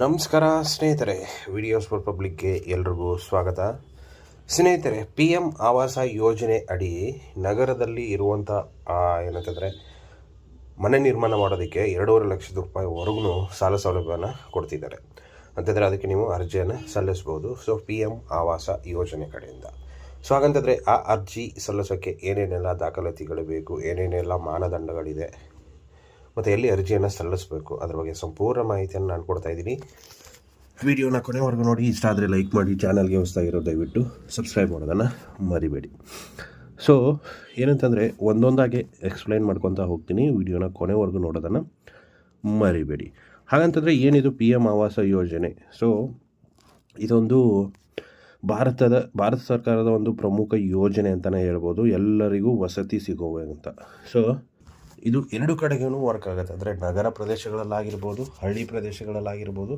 ನಮಸ್ಕಾರ ಸ್ನೇಹಿತರೆ videos for ಪಬ್ಲಿಕ್ಗೆ ಎಲ್ರಿಗೂ ಸ್ವಾಗತ. ಸ್ನೇಹಿತರೆ ಪಿ ಎಂ ಆವಾಸ ಯೋಜನೆ ಅಡಿ ನಗರದಲ್ಲಿ ಇರುವಂಥ ಏನಂತಂದರೆ, ಮನೆ ನಿರ್ಮಾಣ ಮಾಡೋದಕ್ಕೆ ಎರಡೂವರೆ ಲಕ್ಷದ ರೂಪಾಯಿವರೆಗೂ ಸಾಲ ಸೌಲಭ್ಯವನ್ನು ಕೊಡ್ತಿದ್ದಾರೆ. ಅಂತಂದರೆ ಅದಕ್ಕೆ ನೀವು ಅರ್ಜಿಯನ್ನು ಸಲ್ಲಿಸ್ಬೋದು. ಸೊ ಪಿ ಎಂ ಆವಾಸ ಯೋಜನೆ ಕಡೆಯಿಂದ. ಸೊ ಹಾಗಂತಂದರೆ ಆ ಅರ್ಜಿ ಸಲ್ಲಿಸೋಕ್ಕೆ ಏನೇನೆಲ್ಲ ದಾಖಲಾತಿಗಳು ಬೇಕು, ಏನೇನೆಲ್ಲ ಮಾನದಂಡಗಳಿದೆ ಮತ್ತು ಎಲ್ಲಿ ಅರ್ಜಿಯನ್ನು ಸಲ್ಲಿಸಬೇಕು? ಅದ್ರ ಬಗ್ಗೆ ಸಂಪೂರ್ಣ ಮಾಹಿತಿಯನ್ನು ನಾನು ಕೊಡ್ತಾ ಇದ್ದೀನಿ. ವಿಡಿಯೋನ ಕೊನೆವರೆಗೂ ನೋಡಿ. ಇಷ್ಟ ಆದರೆ ಲೈಕ್ ಮಾಡಿ. ಚಾನಲ್ಗೆ ಹೊಸದಾಗಿರೋ ದಯವಿಟ್ಟು ಸಬ್ಸ್ಕ್ರೈಬ್ ಮಾಡೋದನ್ನು ಮರಿಬೇಡಿ. ಸೊ ಏನಂತಂದರೆ ಒಂದೊಂದಾಗೆ ಎಕ್ಸ್ಪ್ಲೈನ್ ಮಾಡ್ಕೊತಾ ಹೋಗ್ತೀನಿ. ವಿಡಿಯೋನ ಕೊನೆವರೆಗೂ ನೋಡೋದನ್ನು ಮರಿಬೇಡಿ. ಹಾಗಂತಂದರೆ ಏನಿದು ಪಿ ಎಂ ಆವಾಸ ಯೋಜನೆ? ಸೊ ಇದೊಂದು ಭಾರತದ, ಭಾರತ ಸರ್ಕಾರದ ಒಂದು ಪ್ರಮುಖ ಯೋಜನೆ ಅಂತಲೇ ಹೇಳ್ಬೋದು. ಎಲ್ಲರಿಗೂ ವಸತಿ ಸಿಗುವಂತ ಸೊ ಇದು ಎರಡು ಕಡೆಗೂ ವರ್ಕ್ ಆಗುತ್ತೆ. ಅಂದರೆ ನಗರ ಪ್ರದೇಶಗಳಲ್ಲಾಗಿರ್ಬೋದು, ಹಳ್ಳಿ ಪ್ರದೇಶಗಳಲ್ಲಾಗಿರ್ಬೋದು,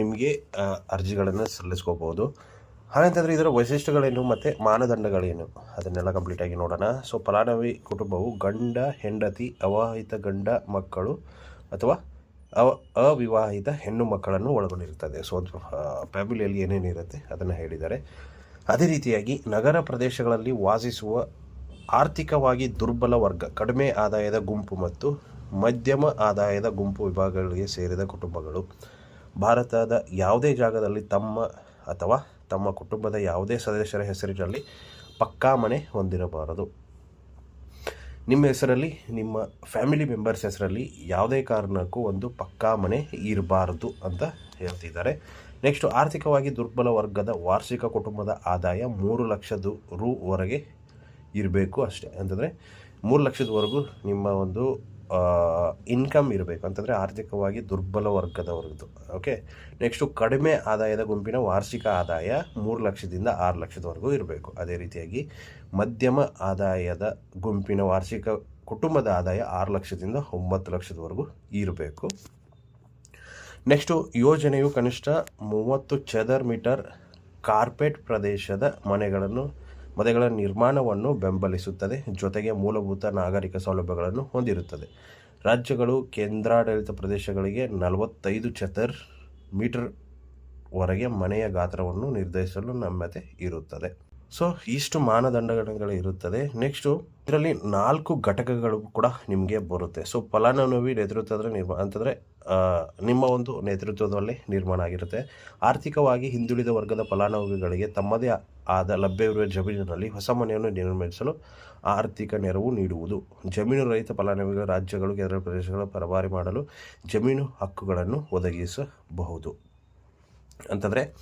ನಿಮಗೆ ಅರ್ಜಿಗಳನ್ನು ಸಲ್ಲಿಸ್ಕೋಬೋದು. ಹಾಗಂತಂದರೆ ಇದರ ವೈಶಿಷ್ಟ್ಯಗಳೇನು ಮತ್ತು ಮಾನದಂಡಗಳೇನು? ಅದನ್ನೆಲ್ಲ ಕಂಪ್ಲೀಟಾಗಿ ನೋಡೋಣ. ಸೊ ಫಲಾನವಿ ಕುಟುಂಬವು ಗಂಡ, ಹೆಂಡತಿ ಅವಾಹಿತ ಗಂಡ ಮಕ್ಕಳು ಅಥವಾ ಅವ ಅವಿವಾಹಿತ ಹೆಣ್ಣು ಮಕ್ಕಳನ್ನು ಒಳಗೊಂಡಿರುತ್ತದೆ. ಸೊ ಒಂದು ಫ್ಯಾಮಿಲಿಯಲ್ಲಿ ಏನೇನಿರುತ್ತೆ ಅದನ್ನು ಹೇಳಿದ್ದಾರೆ. ಅದೇ ರೀತಿಯಾಗಿ ನಗರ ಪ್ರದೇಶಗಳಲ್ಲಿ ವಾಸಿಸುವ ಆರ್ಥಿಕವಾಗಿ ದುರ್ಬಲ ವರ್ಗ, ಕಡಿಮೆ ಆದಾಯದ ಗುಂಪು ಮತ್ತು ಮಧ್ಯಮ ಆದಾಯದ ಗುಂಪು ವಿಭಾಗಗಳಿಗೆ ಸೇರಿದ ಕುಟುಂಬಗಳು. ಭಾರತದ ಯಾವುದೇ ಜಾಗದಲ್ಲಿ ತಮ್ಮ ಅಥವಾ ತಮ್ಮ ಕುಟುಂಬದ ಯಾವುದೇ ಸದಸ್ಯರ ಹೆಸರಿನಲ್ಲಿ ಪಕ್ಕಾ ಮನೆ ಹೊಂದಿರಬಾರದು. ನಿಮ್ಮ ಹೆಸರಲ್ಲಿ, ನಿಮ್ಮ ಫ್ಯಾಮಿಲಿ ಮೆಂಬರ್ಸ್ ಹೆಸರಲ್ಲಿ ಯಾವುದೇ ಕಾರಣಕ್ಕೂ ಒಂದು ಪಕ್ಕಾ ಮನೆ ಇರಬಾರದು ಅಂತ ಹೇಳ್ತಿದ್ದಾರೆ. ನೆಕ್ಸ್ಟು, ಆರ್ಥಿಕವಾಗಿ ದುರ್ಬಲ ವರ್ಗದ ವಾರ್ಷಿಕ ಕುಟುಂಬದ ಆದಾಯ ಮೂರು ಲಕ್ಷದ ರೂವರೆಗೆ ಇರಬೇಕು ಅಷ್ಟೇ. ಅಂತಂದರೆ ಮೂರು ಲಕ್ಷದವರೆಗೂ ನಿಮ್ಮ ಒಂದು ಇನ್ಕಮ್ ಇರಬೇಕು. ಅಂತಂದರೆ ಆರ್ಥಿಕವಾಗಿ ದುರ್ಬಲ ವರ್ಗದವರದ್ದು. ಓಕೆ ನೆಕ್ಸ್ಟು ಕಡಿಮೆ ಆದಾಯದ ಗುಂಪಿನ ವಾರ್ಷಿಕ ಆದಾಯ ಮೂರು ಲಕ್ಷದಿಂದ ಆರು ಲಕ್ಷದವರೆಗೂ ಇರಬೇಕು. ಅದೇ ರೀತಿಯಾಗಿ ಮಧ್ಯಮ ಆದಾಯದ ಗುಂಪಿನ ವಾರ್ಷಿಕ ಕುಟುಂಬದ ಆದಾಯ ಆರು ಲಕ್ಷದಿಂದ ಒಂಬತ್ತು ಲಕ್ಷದವರೆಗೂ ಇರಬೇಕು. ನೆಕ್ಸ್ಟು ಯೋಜನೆಯು ಕನಿಷ್ಠ ಮೂವತ್ತು ಚದರ್ ಮೀಟರ್ ಕಾರ್ಪೆಟ್ ಪ್ರದೇಶದ ಮನೆಗಳನ್ನು ಮನೆಗಳ ನಿರ್ಮಾಣವನ್ನು ಬೆಂಬಲಿಸುತ್ತದೆ, ಜೊತೆಗೆ ಮೂಲಭೂತ ನಾಗರಿಕ ಸೌಲಭ್ಯಗಳನ್ನು ಹೊಂದಿರುತ್ತದೆ. ರಾಜ್ಯಗಳು ಕೇಂದ್ರಾಡಳಿತ ಪ್ರದೇಶಗಳಿಗೆ ನಲವತ್ತೈದು ಮೀಟರ್ ಮೀಟರ್ವರೆಗೆ ಮನೆಯ ಗಾತ್ರವನ್ನು ನಿರ್ಧರಿಸಲು ನಮ್ಯತೆ ಇರುತ್ತದೆ. ಸೊ, ಇಷ್ಟು ಮಾನದಂಡಗಳು ಇರುತ್ತದೆ. ನೆಕ್ಸ್ಟು ಇದರಲ್ಲಿ ನಾಲ್ಕು ಘಟಕಗಳು ಕೂಡ ನಿಮಗೆ ಬರುತ್ತೆ. ಸೊ ಫಲಾನುಭವಿ ನೇತೃತ್ವದ ನಿರ್ಮಾಣ ಅಂತಂದರೆ ನಿಮ್ಮ ಒಂದು ನೇತೃತ್ವದಲ್ಲಿ ನಿರ್ಮಾಣ ಆಗಿರುತ್ತೆ. ಆರ್ಥಿಕವಾಗಿ ಹಿಂದುಳಿದ ವರ್ಗದ ಫಲಾನುಭವಿಗಳಿಗೆ ತಮ್ಮದೇ ಆದ ಲಭ್ಯವಿರುವ ಜಮೀನಿನಲ್ಲಿ ಹೊಸ ಮನೆಯನ್ನು ನಿರ್ಮಿಸಲು ಆರ್ಥಿಕ ನೆರವು ನೀಡುವುದು. ಜಮೀನು ರಹಿತ ಫಲಾನುಭವಿಗಳ ರಾಜ್ಯಗಳು, ಕೇಂದ್ರ ಪ್ರದೇಶಗಳ ಪರಭಾರಿ ಮಾಡಲು ಜಮೀನು ಹಕ್ಕುಗಳನ್ನು ಒದಗಿಸಬಹುದು. ಅಂತಂದರೆ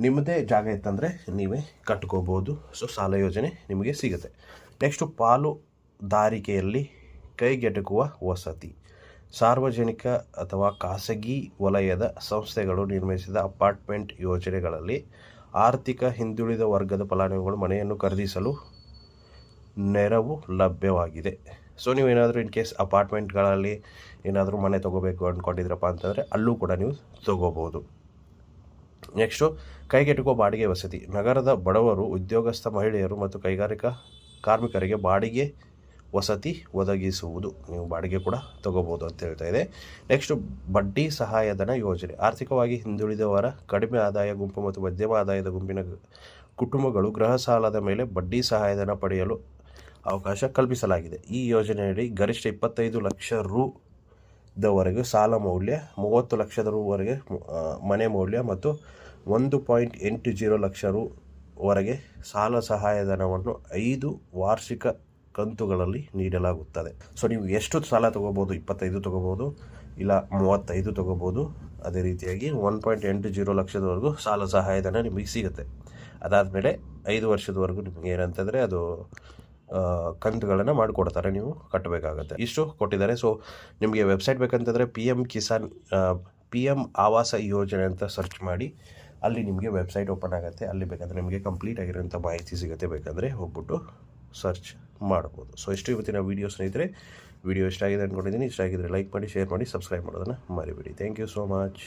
ನಿಮ್ಮದೇ ಜಾಗ ಇತ್ತಂದರೆ ನೀವೇ ಕಟ್ಕೋಬೋದು ಸೊ ಸಾಲ ಯೋಜನೆ ನಿಮಗೆ ಸಿಗುತ್ತೆ. ನೆಕ್ಸ್ಟು ಪಾಲುದಾರಿಕೆಯಲ್ಲಿ ಕೈಗೆಟಕುವ ವಸತಿ. ಸಾರ್ವಜನಿಕ ಅಥವಾ ಖಾಸಗಿ ವಲಯದ ಸಂಸ್ಥೆಗಳು ನಿರ್ಮಿಸಿದ ಅಪಾರ್ಟ್ಮೆಂಟ್ ಯೋಜನೆಗಳಲ್ಲಿ ಆರ್ಥಿಕ ಹಿಂದುಳಿದ ವರ್ಗದ ಫಲಾನುಭವಿಗಳು ಮನೆಯನ್ನು ಖರೀದಿಸಲು ನೆರವು ಲಭ್ಯವಾಗಿದೆ. ಸೊ ನೀವು ಏನಾದರೂ ಇನ್ ಕೇಸ್ ಅಪಾರ್ಟ್ಮೆಂಟ್ಗಳಲ್ಲಿ ಏನಾದರೂ ಮನೆ ತೊಗೋಬೇಕು ಅಂದ್ಕೊಂಡಿದ್ರಪ್ಪ ಅಂತಂದರೆ, ಅಲ್ಲೂ ಕೂಡ ನೀವು ತೊಗೋಬೋದು. ನೆಕ್ಸ್ಟು ಕೈಗೆಟುಕುವ ಬಾಡಿಗೆ ವಸತಿ. ನಗರದ ಬಡವರು, ಉದ್ಯೋಗಸ್ಥ ಮಹಿಳೆಯರು ಮತ್ತು ಕೈಗಾರಿಕಾ ಕಾರ್ಮಿಕರಿಗೆ ಬಾಡಿಗೆ ವಸತಿ ಒದಗಿಸುವುದು. ನೀವು ಬಾಡಿಗೆ ಕೂಡ ತಗೋಬೋದು ಅಂತ ಹೇಳ್ತಾ ಇದೆ. ನೆಕ್ಸ್ಟು ಬಡ್ಡಿ ಸಹಾಯಧನ ಯೋಜನೆ. ಆರ್ಥಿಕವಾಗಿ ಹಿಂದುಳಿದವರ ಕಡಿಮೆ ಆದಾಯ ಗುಂಪು ಮತ್ತು ಮಧ್ಯಮ ಆದಾಯದ ಗುಂಪಿನ ಕುಟುಂಬಗಳು ಗೃಹ ಸಾಲದ ಮೇಲೆ ಬಡ್ಡಿ ಸಹಾಯಧನ ಪಡೆಯಲು ಅವಕಾಶ ಕಲ್ಪಿಸಲಾಗಿದೆ. ಈ ಯೋಜನೆಯಡಿ ಗರಿಷ್ಠ ಇಪ್ಪತ್ತೈದು ಲಕ್ಷ ರು ದವರೆಗೆ ಸಾಲ ಮೌಲ್ಯ ಮೂವತ್ತು ಲಕ್ಷದ ರೂವರೆಗೆ ಮನೆ ಮೌಲ್ಯ ಮತ್ತು ಒಂದು ಪಾಯಿಂಟ್ ಎಂಟು ಜೀರೋ ಲಕ್ಷ ರುವರೆಗೆ ಸಾಲ ಸಹಾಯಧನವನ್ನು ಐದು ವಾರ್ಷಿಕ ಕಂತುಗಳಲ್ಲಿ ನೀಡಲಾಗುತ್ತದೆ. ಸೊ ನೀವು ಎಷ್ಟು ಸಾಲ ತೊಗೋಬೋದು? ಇಪ್ಪತ್ತೈದು ತೊಗೋಬೋದು, ಇಲ್ಲ ಮೂವತ್ತೈದು ತೊಗೋಬೋದು. ಅದೇ ರೀತಿಯಾಗಿ ಒನ್ ಪಾಯಿಂಟ್ ಎಂಟು ಜೀರೋ ಲಕ್ಷದವರೆಗೂ ಸಾಲ ಸಹಾಯಧನ ನಿಮಗೆ ಸಿಗುತ್ತೆ. ಅದಾದಮೇಲೆ ಐದು ವರ್ಷದವರೆಗೂ ನಿಮಗೆ ಏನಂತಂದರೆ ಅದು ಕಂತುಗಳನ್ನು ಮಾಡಿಕೊಡ್ತಾರೆ, ನೀವು ಕಟ್ಟಬೇಕಾಗತ್ತೆ ಇಷ್ಟು ಕೊಟ್ಟಿದ್ದಾರೆ. ಸೊ ನಿಮಗೆ website ಬೇಕಂತಂದರೆ P M Kisan P M Awas Yojana ಅಂತ ಸರ್ಚ್ ಮಾಡಿ, ಅಲ್ಲಿ ನಿಮಗೆ ವೆಬ್ಸೈಟ್ ಓಪನ್ ಆಗುತ್ತೆ. ಅಲ್ಲಿ ಬೇಕಾದರೆ ನಿಮಗೆ ಕಂಪ್ಲೀಟ್ ಆಗಿರೋಂಥ ಮಾಹಿತಿ ಸಿಗುತ್ತೆ ಬೇಕಂದರೆ ಹೋಗ್ಬಿಟ್ಟು ಸರ್ಚ್ ಮಾಡ್ಬೋದು. ಸೊ ಇಷ್ಟು ಇವತ್ತಿನ ವೀಡಿಯೋ ಸ್ನೇಹಿತರೆ. ವೀಡಿಯೋ ಇಷ್ಟ ಆಗಿದೆ ಅಂದ್ಕೊಂಡಿದ್ದೀನಿ ಇಷ್ಟ ಆಗಿದ್ರೆ ಲೈಕ್ ಮಾಡಿ ಶೇರ್ ಮಾಡಿ ಸಬ್ಸ್ಕ್ರೈಬ್ ಮಾಡೋದನ್ನು ಮರಿಬೇಡಿ. Thank you so much